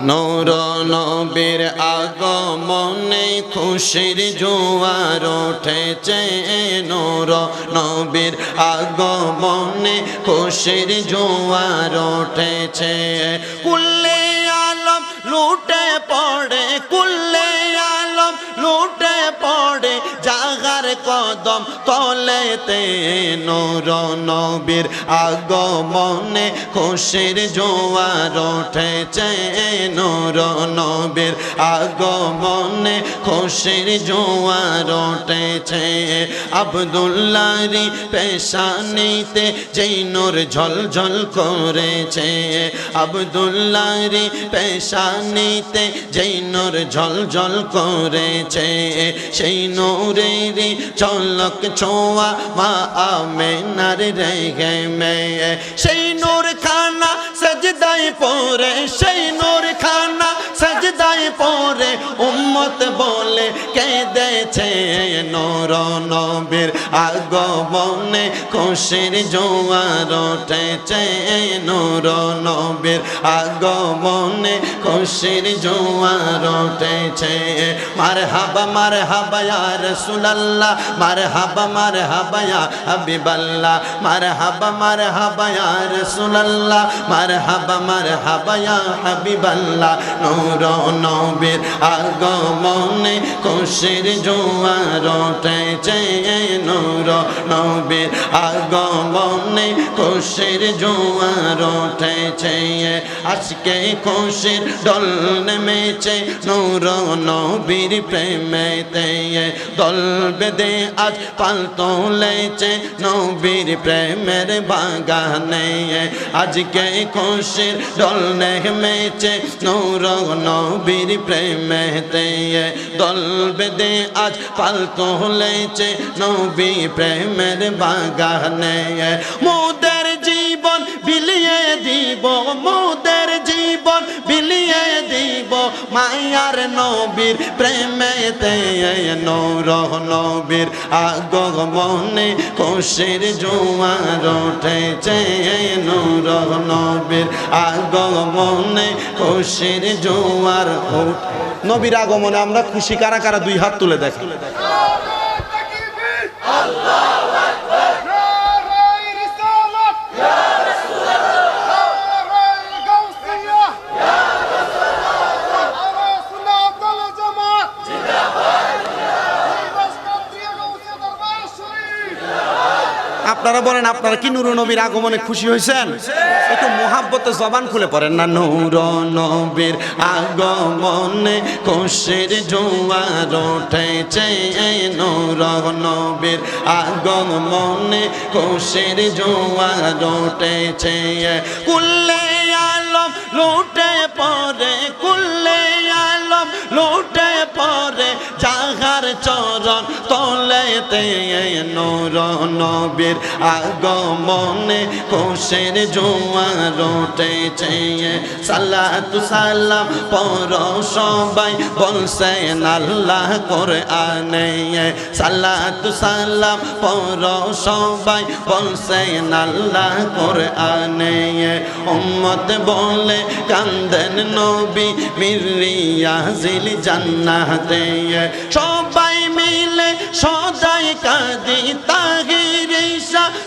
নৌর নবীর আগমনে খুশির জোয়ার উঠেছে। নৌর নবীর আগমনে খুশির জোয়ার উঠেছে। কুল্লে আলম লুটে পড়ে, কুল্লে আলম লুটে পড়ে, জাগার কদম তলেতে নৌর নবীর আগমনে খুশির জোয়ার উঠেছে। নূর নবীর আগমনে খুশির জোয়ার উঠেছে। আবদুল্লারি পেশানিতে যেই নূর ঝলঝল করেছে। আবদুল্লারি পেশানিতে যেই নূর ঝলঝল করেছে। সেই নূরেরই চলক ছোঁয়া মা আমেনার রেগে মেয়ে। সেই নূর খানা সজদাই পরে সেই নূর খানা সজদাই পরে উম্মত বলে কেঁদেছে নূর নবীর আগমনে। খুশির জোয়ার উঠেছে নূর নবীর আগমনে। খুশির জোয়ার উঠেছে। মার হাবা মার হাবা ইয়া রাসূলুল্লাহ মার হাবা মার হাবা ইয়া হাবিবাল্লাহ মার হাবা মার হাবা ইয়া রাসূলুল্লাহ মার হাবা মার হাবা ইয়া হাবিবাল্লাহ। নূর নবীর আগমনে খুশির জোয়ার উঠেছে নূর নবীর আগমনে খুশির জোয়ার উঠেছে আজকে খুশির দল নেমেছে নূর নবীর প্রেমেতে দল বেদে আজ পাল তোলেছে নবীর প্রেমের বাগানে আজকে খুশির দল নেমেছে নূর নবীর প্রেমেতে দল বেদে আজ পালতো হলেছে নবী প্রেমের বাগানে জীবন বিলিয়ে দিব মোদের জীবন, বিলিয়ে দিব মায়ার নবীর প্রেমেতে নৌর নবীর আগমনে খুশির জোয়ার উঠেছে নৌর নবীর আগ আগমনে খুশির জোয়ার উঠ। নবীর আগমনে আমরা খুশি কারা কারা দুই হাত তুলে দেখি আপনারা বলেন, আপনারা কি নুর নবীর আগমনে খুশি হয়েছেন? একটু মোহাব্বতে জবান খুলে পড়েন না, নূর নবীর আগমনে খুশির জোয়ার উঠেছে, নূর নবীর আগমনে খুশির জোয়ার উঠেছে। কুল্লে আলম লুটে পরে কুল্লে আলম লুটে পরে জাহার চরণ তলেতে নূর নবীর আগমনে খুশির জোয়ার উঠেছে। সালাতু সালাম পর সবাই বলছেন আল্লাহ করে আনে সালাতু সালাম পর সবাই বলছেন আল্লাহ করে আনে উম্মত বলে, কান্দেন নবী মিরিয়া জিল জান্নাতে সবাই মিলে সদাই কাঁদি তাহির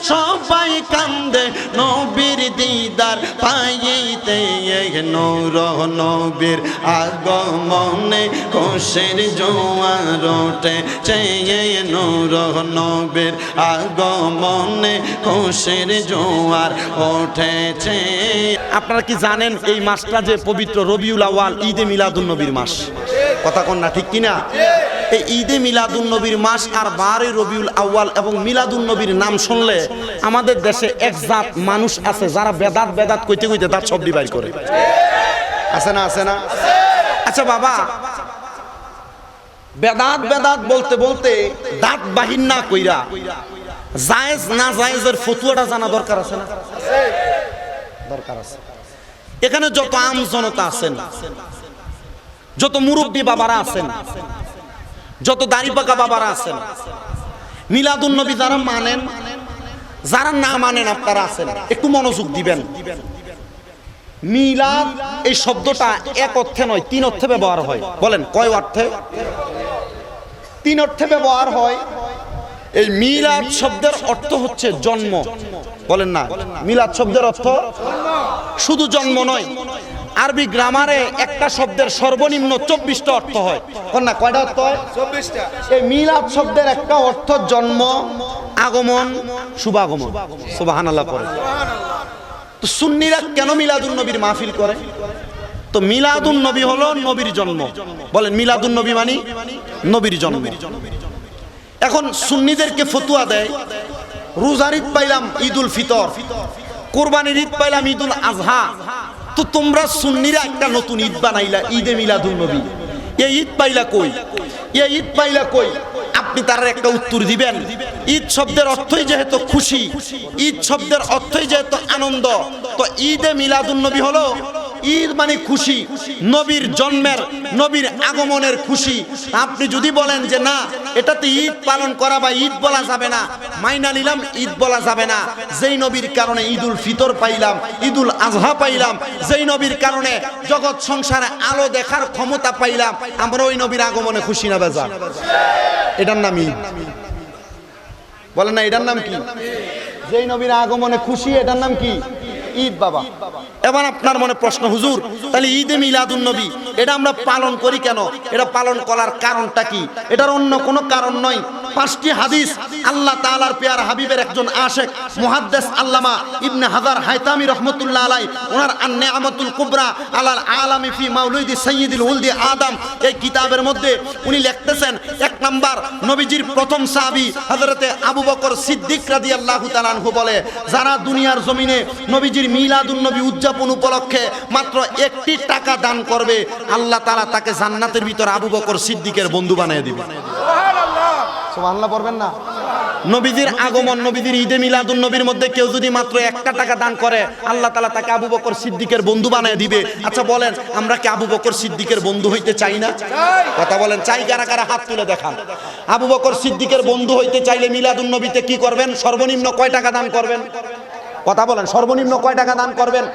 সবাই কান্দে নবীর দিদার পাইতে নৌর নবীর আগমনে খুশির জোয়ার ওঠে চেয়ে নৌর নবীর আগমনে খুশির জোয়ার ওঠেছে আপনারা কি জানেন এই মাসটা যে পবিত্র রবিউল আওয়াল ঈদে মিলাদুন নবীর মাস? কথা কন না, ঠিক কিনা? এই ঈদে মিলাদুন নবীর মাস আর বারে রবিউল আউয়াল এবং মিলাদুন নবীর নাম শুনলে আমাদের দেশে এক জাত মানুষ আছে যারা বেদাত বেদাত কইতে কইতে তার সব ডিভাইড করে। আছে না আছে না? আচ্ছা বাবা, বেদাত বেদাত বলতে বলতে দাঁত বাহির না কইরা জায়েজ না জায়েজের ফতুয়াটা জানা দরকার আছে না? দরকার আছে। এখানে যত আম জনতা আছেন যত মুরব্বী বাবারা আছেন। যত দাড়ি পাকা বাবারা আছেন মিলাদুন নবী যারা মানেন যারা না মানেন আপনারা আছেন একটু মনোযোগ দিবেন। মিলাদ এই শব্দটা এক অর্থে নয় তিন অর্থে ব্যবহার হয়। বলেন কয় অর্থে? তিন অর্থে ব্যবহার হয়। এই মিলাদ শব্দের অর্থ হচ্ছে জন্ম। বলেন না মিলাদ শব্দের অর্থ? শুধু জন্ম নয় আরবি গ্রামারে একটা শব্দের সর্বনিম্ন চব্বিশটা অর্থ হয়। না কয়টা অর্থ হয়? চব্বিশটা। এই মিলাদ শব্দের একটা অর্থ জন্ম আগমন শুভাগমন। সুবাহান আল্লাহ পরে তো সুন্নিরা কেন মিলাদুন নবীর মাহফিল করে? তো মিলাদুন নবী হলো নবীর জন্ম। বলেন মিলাদুন নবী মানি? নবীর জন্ম। এখন সুন্নিদেরকে ফতুয়া দেয় রোজার ঈদ পাইলাম ঈদুল ফিতর কোরবানির ঈদ পাইলাম ঈদুল আজহা তো তোমরা সুন্নিরা একটা নতুন ঈদ বানাইলা, ঈদে মিলাদুন নবী। এই ঈদ পাইলা কই? এই ঈদ পাইলা কই? আপনি তার একটা উত্তর দিবেন। ঈদ শব্দের অর্থই যেহেতু খুশি, ঈদ শব্দের অর্থই যেহেতু আনন্দ, তো ঈদে মিলাদুন নবী হলো ঈদ মানে খুশি, নবীর জন্মের, নবীর আগমনের খুশি। আপনি যদি বলেন যে না, এটাতে ঈদ পালন করা বা ঈদ বলা যাবে না, মাইনা নিলাম, ঈদ বলা যাবে না। যেই নবীর কারণে ঈদুল ফিতর পাইলাম, ঈদুল আজহা পাইলাম, যেই নবীর কারণে জগৎ সংসারে আলো দেখার ক্ষমতা পাইলাম, আমরা ওই নবীর আগমনে খুশি না বেজা। এটার নাম ঈদ। বলেন না, এটার নাম কি? যেই নবীর আগমনে খুশি, এটার নাম কি? ঈদ, বাবা। এবার আপনার মনে প্রশ্ন, হুজুর, তাহলে ঈদে মিলাদুন নবী, এটা আমরা পালন করি কেন? এটা পালন করার কারণটা কি? এটার অন্য কোনো কারণ নয়। পাঁচটি হাদিস আল্লাহ তাআলার পেয়ার হাবিবের একজন আশেক মুহাদ্দিস আল্লামা ইবনে হাজার হায়তামি রহমতুল্লাহ আলাই ওনার আন নেয়ামতুল কুবরা আলাল আলামি ফি মাউলুদি সাইয়্যিদুল উলদি আদম। এই কিতাবের মধ্যে উনি লিখতেছেন, এক নাম্বার নবীজির প্রথম সাহাবি হযরতে আবু বকর সিদ্দিক রাদিয়াল্লাহু তাআলা আনহু বলে, যারা দুনিয়ার জমিনে নবীজির মিলাদুন নবী উদযাপন উপলক্ষে মাত্র একটি টাকা দান করবে, আল্লাহ তালা তাকে জান্নাতের ভিতর আবু বকর সিদ্দিকের বন্ধু বানিয়ে দিবে। সুবহানাল্লাহ পড়বেন না। নবীজির আগমন, নবীজির ঈদে মিলাদুন নবীর মধ্যে কেউ যদি মাত্র একটা টাকা দান করে, আল্লাহ তাআলা তাকে আবু বকর সিদ্দিকের বন্ধু বানিয়ে দিবে। আচ্ছা বলেন, আমরা কি আবু বকর সিদ্দিকের বন্ধু হইতে চাই না? কথা বলেন, চাই কারা কারা? হাত তুলে দেখান। আবু বকর সিদ্দিকের বন্ধু হইতে চাইলে মিলাদুন নবীতে কি করবেন? সর্বনিম্ন কয় টাকা দান করবেন? কথা বলেন, সর্বনিম্ন কয় টাকা দান করবেন?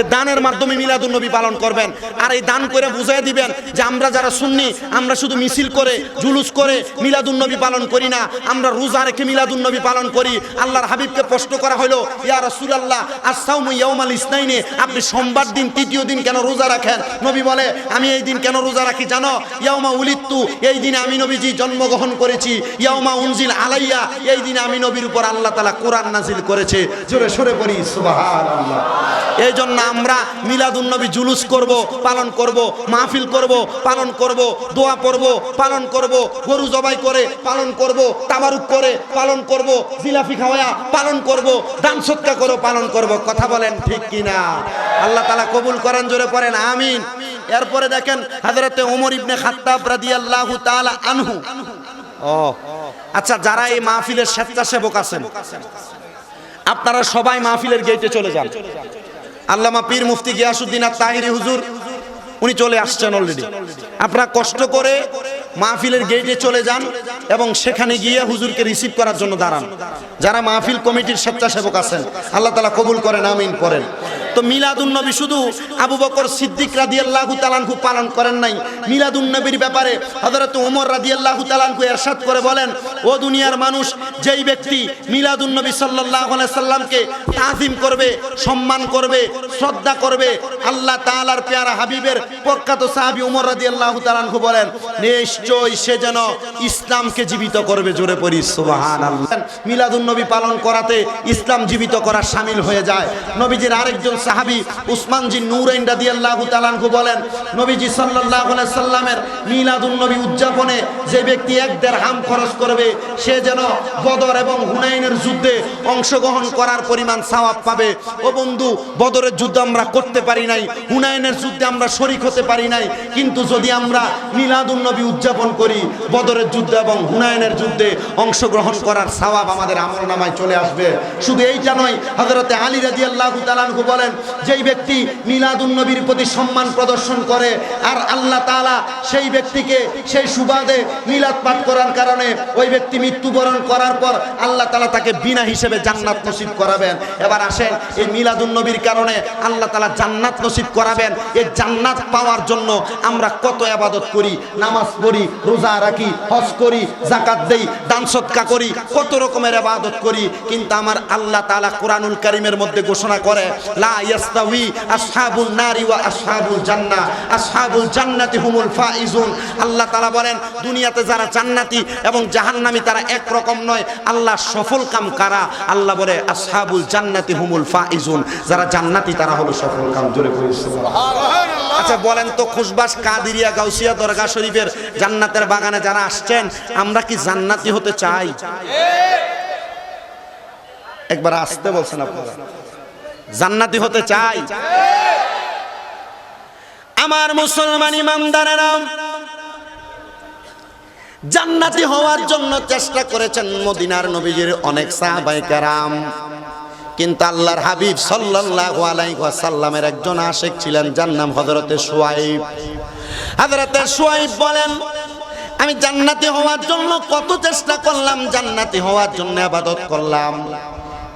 এ দানের মাধ্যমে মিলাদুন নবী পালন করবেন। আর এই দান করে বুঝাই দিবেন যে আমরা যারা শুননি আমরা শুধু মিছিল করে, জুলুস করে মিলাদুন নবী পালন করি না। আমরা রোজা রেখে মিলাদুন নবী পালন করি। আল্লাহর হাবিবকে প্রশ্ন করা হলো, ইয়া রাসূলুল্লাহ আসসাউমু ইয়াউমাল ইসনাইনে, আপনি সোমবার দিন, তৃতীয় দিন কেন রোজা রাখেন? নবী বলে, আমি এই দিন কেন রোজা রাখি জানো? ইয়াউমা উলিত্তু এই দিনে আমি নবীজি জন্মগ্রহণ করেছি। ইয়াউমা উনজিল আলাইয়া, এই দিনে আমি নবীর উপর আল্লাহ তাআলা কোরআন নাজিল করেছে। জোরে সরে পড়ি সুবহানাল্লাহ। এই জন্য আমরা মিলাদুন নবী জুলুস করব, পালন করব, মাহফিল করব, পালন করব, দোয়া পড়ব, পালন করব, গরু জবাই করে পালন করব, তাবারুক করে পালন করব জিলাফি খাওয়া পালন করব, দান সৎকা করে, পালন করব। কথা বলেন ঠিক কিনা? আল্লাহ তাআলা কবুল করেন, জোরে পড়েন, আমিন। এরপরে দেখেন হযরতে ওমর ইবনে খাত্তাব রাদিয়াল্লাহু তাআলা আনহু। ও আচ্ছা যারা এই মাহফিলের স্বেচ্ছাসেবক আছেন, আপনারা সবাই মাহফিলের গেটে চলে যান। আল্লামা পীর মুফতি গিয়াসুদ্দিন আর তাহিরি হুজুর, উনি চলে আসছেন অলরেডি আপনারা কষ্ট করে মাহফিলের গেটে চলে যান এবং সেখানে গিয়ে হুজুরকে রিসিভ করার জন্য দাঁড়ান। যারা মাহফিল কমিটির স্বেচ্ছাসেবক আছেন, আল্লাহ তালা কবুল করেন, আমিন করেন। তো মিলাদুন নবী শুধু আবু বকর সিদ্দিক রাদিয়াল্লাহু তাআলাহু পালন করেন নাই। মিলাদুন নবীর ব্যাপারে হযরত ওমর রাদিয়াল্লাহু তাআলাহু এরশাদ করে বলেন, ও দুনিয়ার মানুষ, যেই ব্যক্তি মিলাদুন নবী সাল্লাল্লাহু আলাইহি সাল্লামকে তাজিম করবে, সম্মান করবে, শ্রদ্ধা করবে, আল্লাহ তাআলার পেয়ারা হাবিবের প্রখ্যাত সাহাবী ওমর রাদিয়াল্লাহু তাআলাহু বলেন, নিশ্চয়ই সে যেন ইসলামকে জীবিত করবে জোরে পড়ি, সুবহানাল্লাহ। মিলাদুন নবী পালন করাতে ইসলাম জীবিত করা শামিল হয়ে যায়। নবীজির আরেকজন সাহাবী উসমান জি নূরাইন রাদিয়াল্লাহু তাআলাহু বলেন, নবীজি আলাইহি সাল্লামের মিলাদুন নবী উদযাপনে যে ব্যক্তি এক দেড়হাম খরচ করবে, সে যেন বদর এবং হুনাইনের যুদ্ধে অংশগ্রহণ করার পরিমাণ সওয়াব পাবে। ও বন্ধু, বদরের যুদ্ধ আমরা করতে পারি নাই, হুনাইনের যুদ্ধে আমরা শরিক হতে পারি নাই, কিন্তু যদি আমরা মিলাদুন নবী উদযাপন করি, বদরের যুদ্ধ এবং হুনাইনের যুদ্ধে অংশগ্রহণ করার সওয়াব আমাদের আমল নামায় চলে আসবে। শুধু এইটা নয়, হযরতে আলী রাদিয়াল্লাহু তাআলাহু বলেন যেই ব্যক্তি মিলাদুন নবীর প্রতি সম্মান প্রদর্শন করে, আর আল্লাহ তাআলা সেই ব্যক্তিকে সেই সুবাদে মিলাদ পাঠ করার কারণে ওই ব্যক্তি মৃত্যুবরণ করার পর আল্লাহ তাআলা তাকে বিনা হিসেবে জান্নাত নসিব করাবেন। এবার আসেন এই মিলাদুন নবীর কারণে আল্লাহ তাআলা জান্নাত নসিব করাবেন। এই জান্নাত পাওয়ার জন্য আমরা কত আবাদত করি, নামাজ পড়ি, রোজা রাখি, হজ করি জাকাত দেই, দান সৎকা করি, কত রকমের আবাদত করি, কিন্তু আমার আল্লাহ তাআলা কোরআনুল কারীমের মধ্যে ঘোষণা করে, লা ইয়াস্তাউই আসহাবুন নারি ওয়া আসহাবুল জান্নাহ। আসহাবুল জান্নাতি হুমুল ফাইজুন। আল্লাহ তাআলা বলেন দুনিয়াতে যারা জান্নাতি এবং জাহান্নামী তারা এক রকম নয়। আল্লাহ সফল কাম কারা? আল্লাহ বলে আসহাবুল জান্নাতি হুমুল ফাইজুন। যারা জান্নাতি তারা হলো সফল কাম। জোরে করি সুবহানাল্লাহ। আচ্ছা বলেন তো খুশবাস কাদিরিয়া গাউসিয়া দরগা শরীফের জান্নাতের বাগানে যারা আসছেন আমরা কি জান্নাতি হতে চাই? একবার আসতে বলছেন আপনারা। জান্নাতি হতে চাই। আমার মুসলমান ইমামদারেরা, জান্নাতি হওয়ার জন্য চেষ্টা করেছেন মদিনার নবীজির অনেক সাহাবাই কারাম। কিন্তু আল্লাহর হাবিব সাল্লাল্লাহু আলাইহি ওয়াসাল্লামের একজন আশেক ছিলেন, যার নাম হযরতে সুয়াইব হযরতে সুয়াইব বলেন, আমি জান্নাতি হওয়ার জন্য কত চেষ্টা করলাম, জান্নাতি হওয়ার জন্য আবাদত করলাম।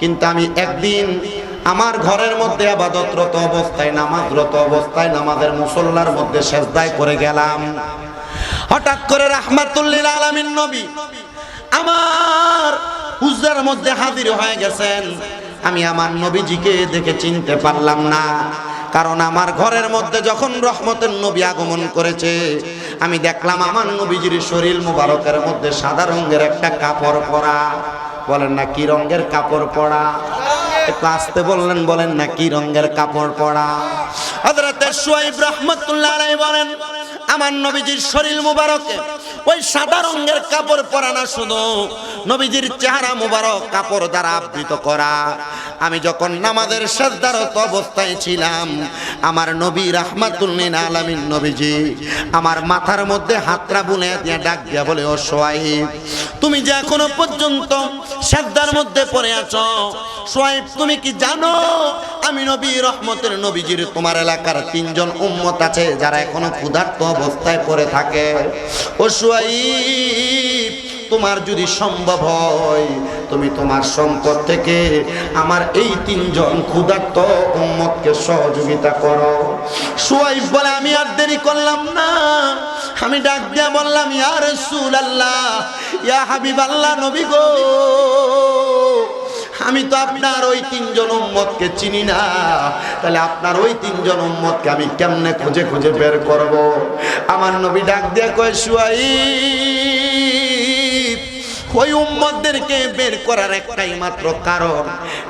কিন্তু আমি একদিন আমার ঘরের মধ্যে আবাদতরত অবস্থায়, নামাজরত অবস্থায়, নামাজের মুসল্লার মধ্যে সেজদায় করে গেলাম। হঠাৎ করে রাহমাতুল্লিল আলামিন নবী আমার হুজরার মধ্যে হাজির হয়ে গেছেন। আমি আমার নবীজিকে দেখে চিনতে পারলাম না, কারণ আমার ঘরের মধ্যে যখন রহমতের নবী আগমন করেছে, আমি দেখলাম আমার নবীজির শরীর মুবারকের মধ্যে সাদা রঙের একটা কাপড় পরা। বলেন না, কি রঙের কাপড় পরা? একটু বললেন বলেন না কি রঙের কাপড় পরা? আমার নবীজির শরীর ওই সাদা কাপড় নবীজির চেহারা কাপড় দ্বারা আবৃত করা। আমি যখন নামাজের শ্রদ্ধারত অবস্থায় ছিলাম, আমার নবী রাহমাতুল্লিন আলামিন নবীজি আমার মাথার মধ্যে হাতরা বুনে দিয়ে ডাক দিয়া বলে, ও সোয়াইব তুমি যে এখনও পর্যন্ত শ্রদ্ধার মধ্যে পড়ে আছো সোয়াইব তুমি কি জানো আমি নবী রহমতের নবীজির তোমার এলাকার তিনজন উম্মত আছে যারা এখনও ক্ষুধার্ত অবস্থায় পড়ে থাকে। ও সোয়াইব, তোমার যদি সম্ভব হয়, তুমি তোমার সম্পদ থেকে আমার এই তিনজন ক্ষুধার্ত উম্মতকে সহযোগিতা করো। সোয়াইব বলে, আমি আর দেরি করলাম না। আমি ডাক দিয়া বললাম, ইয়া রাসূল আল্লাহ ইয়া হাবিব আল্লাহ নবী গো। আমি তো আপনার ওই তিনজন উম্মতকে চিনি না। তাহলে আপনার ওই তিনজন উম্মতকে আমি কেমনে খুঁজে খুঁজে বের করব? আমার নবী ডাক দিয়ে কয় শুয়াই ওই উম্মতদেরকে বের করার একটাই মাত্র কারণ,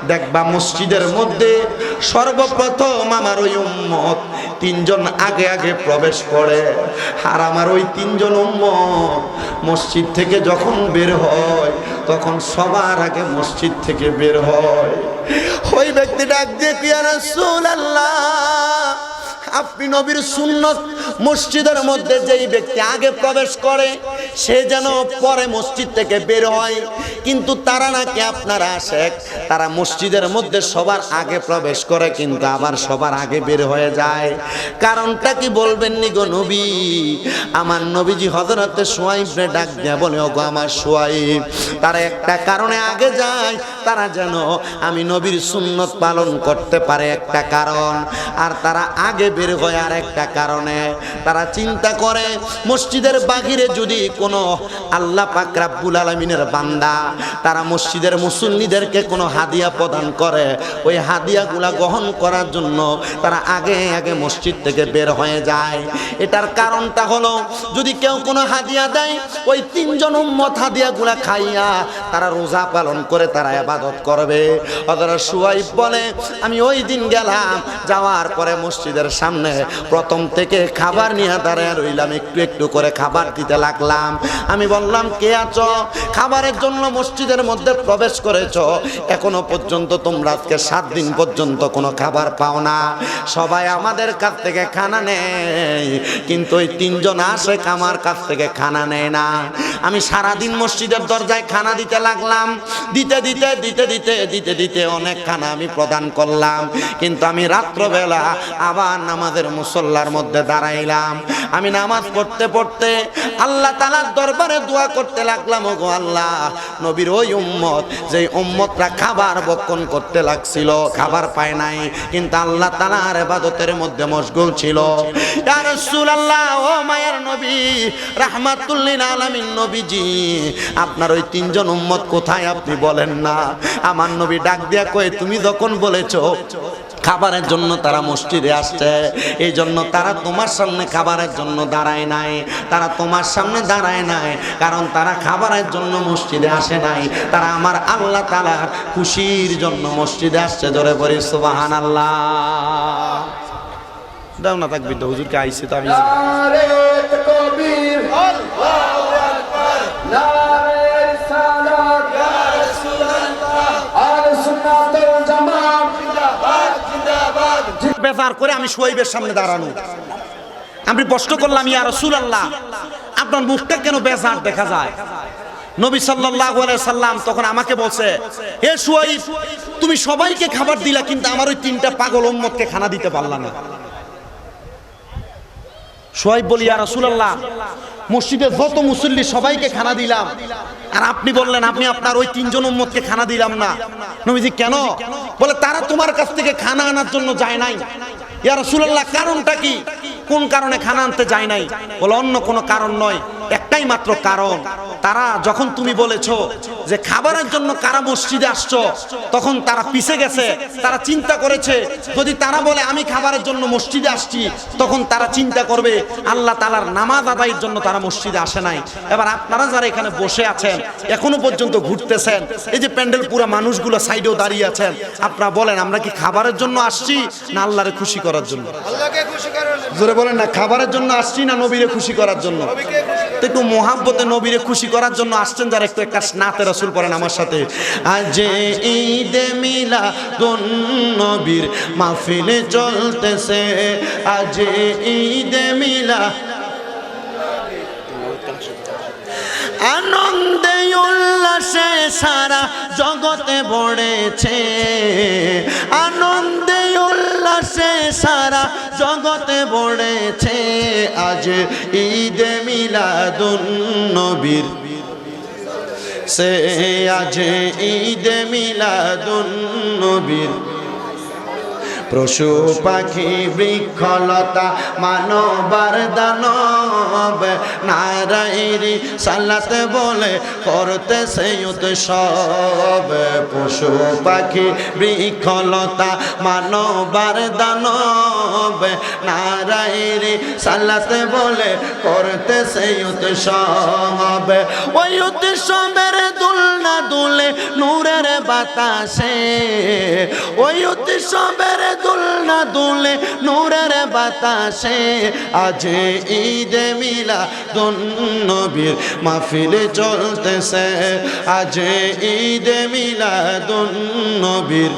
দেখবা মসজিদের মধ্যে সর্বপ্রথম আমার ওই উম্মত তিনজন আগে আগে প্রবেশ করে। আর আমার ওই তিনজন উম্মত মসজিদ থেকে যখন বের হয় তখন সবার আগে মসজিদ থেকে বের হয়। ওই ব্যক্তি ডাক দিয়ে কি রাসূলুল্লাহ? আপনি নবীর সুন্নত মসজিদের মধ্যে যেই ব্যক্তি আগে প্রবেশ করে, সে যেন পরে মসজিদ থেকে বের হয়। কিন্তু তারা নাকি আপনারা আশেক, তারা মসজিদের মধ্যে সবার আগে প্রবেশ করে, কিন্তু আবার সবার আগে বের হয়ে যায়। কারণটা কি বলবেন নি গো নবী? আমার নবীজি হজরতে সোয়াইবরে ডাক দেয়া বলে, ওগো আমার সোয়াইব তারা একটা কারণে আগে যায়। তারা যেন আমি নবীর সুন্নত পালন করতে পারে একটা কারণ। আর তারা আগে বের হয় আর একটা কারণে। তারা চিন্তা করে, মসজিদের বাহিরে যদি কোনো আল্লাহ পাক রাব্বুল আলমিনের বান্দা তারা মসজিদের মুসল্লিদেরকে কোনো হাদিয়া প্রদান করে, ওই হাদিয়াগুলা গ্রহণ করার জন্য তারা আগে আগে মসজিদ থেকে বের হয়ে যায়। এটার কারণটা হলো, যদি কেউ কোনো হাদিয়া দেয়, ওই তিনজন উম্মত হাদিয়াগুলা খাইয়া তারা রোজা পালন করে তারা আবাদত করবে। অথবা সুয়াইব বলে, আমি ওই দিন গেলাম, যাওয়ার পরে মসজিদের সামনে সামনে। প্রথম থেকে খাবার নিয়ে দাঁড়ায় রইলাম, একটু একটু করে খাবার দিতে লাগলাম। আমি বললাম, কে আছো? খাবারের জন্য মসজিদের মধ্যে প্রবেশ করেছ? এখনও পর্যন্ত তোমরা আজকে সাত দিন পর্যন্ত কোনো খাবার পাও না। সবাই আমাদের কাছ থেকে খানা নেই কিন্তু ওই তিনজন আসে আমার কাছ থেকে খানা নেয় না। আমি সারাদিন মসজিদের দরজায় খানা দিতে লাগলাম। দিতে দিতে দিতে দিতে দিতে দিতে অনেক খানা আমি প্রদান করলাম। কিন্তু আমি রাত্রবেলা আবার নামাজের মুসল্লার মধ্যে দাঁড়াইলাম। আমি নামাজ পড়তে পড়তে আল্লাহ তালার দরবারে দোয়া করতে লাগলাম ও গো আল্লাহ, নবীর ওই উম্মত যে উম্মতরা খাবার বক্ষণ করতে লাগছিল, খাবার পায় নাই, কিন্তু আল্লাহ তালার এবাদতের মধ্যে মশগুল ছিল। আপনার ওই তিনজন উম্মত কোথায় আপনি বলেন না? আমার নবী ডাক দিয়া কয়ে, তুমি যখন বলেছ খাবারের জন্য তারা মসজিদে আসছে। এই জন্য তারা তোমার সামনে খাবারের জন্য দাঁড়ায় নাই। তারা তোমার সামনে দাঁড়ায় নাই, কারণ তারা খাবারের জন্য মসজিদে আসে নাই। তারা আমার আল্লাহ তালার খুশির জন্য মসজিদে আসছে। জোরে পরে সুবাহান আল্লাহ দাও না থাকবি তো হুজুরকে আইসি তো আমি বেজার করে আমি সোয়াইবের সামনে দাঁড়ানো। আমি প্রশ্ন করলাম, ইয়া রসুল আল্লাহ আপনার মুখটা কেন বেজার দেখা যায়? নবী সাল্লাম তখন আমাকে বলছে, হে সুয়াইব তুমি সবাইকে খাবার দিলা, কিন্তু আমার ওই তিনটা পাগল উম্মতকে খানা দিতে পারলা না। সোয়াইব বলি, ইয়া রাসূলুল্লাহ মসজিদে যত মুসল্লি সবাইকে খানা দিলাম। আর আপনি বললেন আপনি আপনার ওই তিনজন উম্মতকে খানা দিলাম না। নবীজি, কেন? বলে, তারা তোমার কাছ থেকে খানা আনার জন্য যায় নাই। ইয়া রাসূলুল্লাহ, কারণটা কি? কোন কারণে খানা আনতে যায় নাই? বলে, অন্য কোনো কারণ নয়। একটাই মাত্র কারণ তারা যখন তুমি বলেছ যে খাবারের জন্য কারা মসজিদে আসছো তখন তারা পিছে গেছে তারা চিন্তা করেছে। যদি তারা বলে আমি খাবারের জন্য মসজিদে আসছি তখন তারা চিন্তা করবে আল্লাহ তালার নামাজ আদায়ের জন্য তারা মসজিদে আসে নাই। এবার আপনারা যারা এখানে বসে আছেন এখনও পর্যন্ত ঘুরতেছেন এই যে প্যান্ডেল পুরো মানুষগুলো সাইডেও দাঁড়িয়ে আছেন আপনারা বলেন আমরা কি খাবারের জন্য আসছি না আল্লাহরে খুশি করার জন্য? জোরে বলেন না খাবারের জন্য আসছি না নবীরে খুশি করার জন্য। তো একটু মোহাব্বতে নবীরে খুশি করার জন্য আসছেন যারা একটু একটা স্নাতে রসুল পড়েন আমার সাথে। আজ ঈদে মিলা দন নবীর মাহফিলে চলতেছে। আজ ঈদে মিলা আনন্দে উল্লাসে সারা জগতে বড়েছে আনন্দে সারা জগতে বড়েছে আজ ঈদ মিলাদুন নবীর। সে আজ ঈদ মিলাদুন নবীর। পশু পাখি বৃক্ষলতা, মানবার দানব, নারায়ণী সালাতে বলে করতে সেই উৎসব। পশু পাখি বৃক্ষলতা, মানবার দানব, নারায়ণী সালাতে বলে করতে সেই উৎসব। ওই উৎসবের দুলনা দুলে নূরের বাতাসে, ওই উৎসবের দুলনা দুলে নূরের বাতাসে। আজ ঈদ মিলা নবীর মাহফিল চলতেছে। আজ ঈদ মিলা নবীর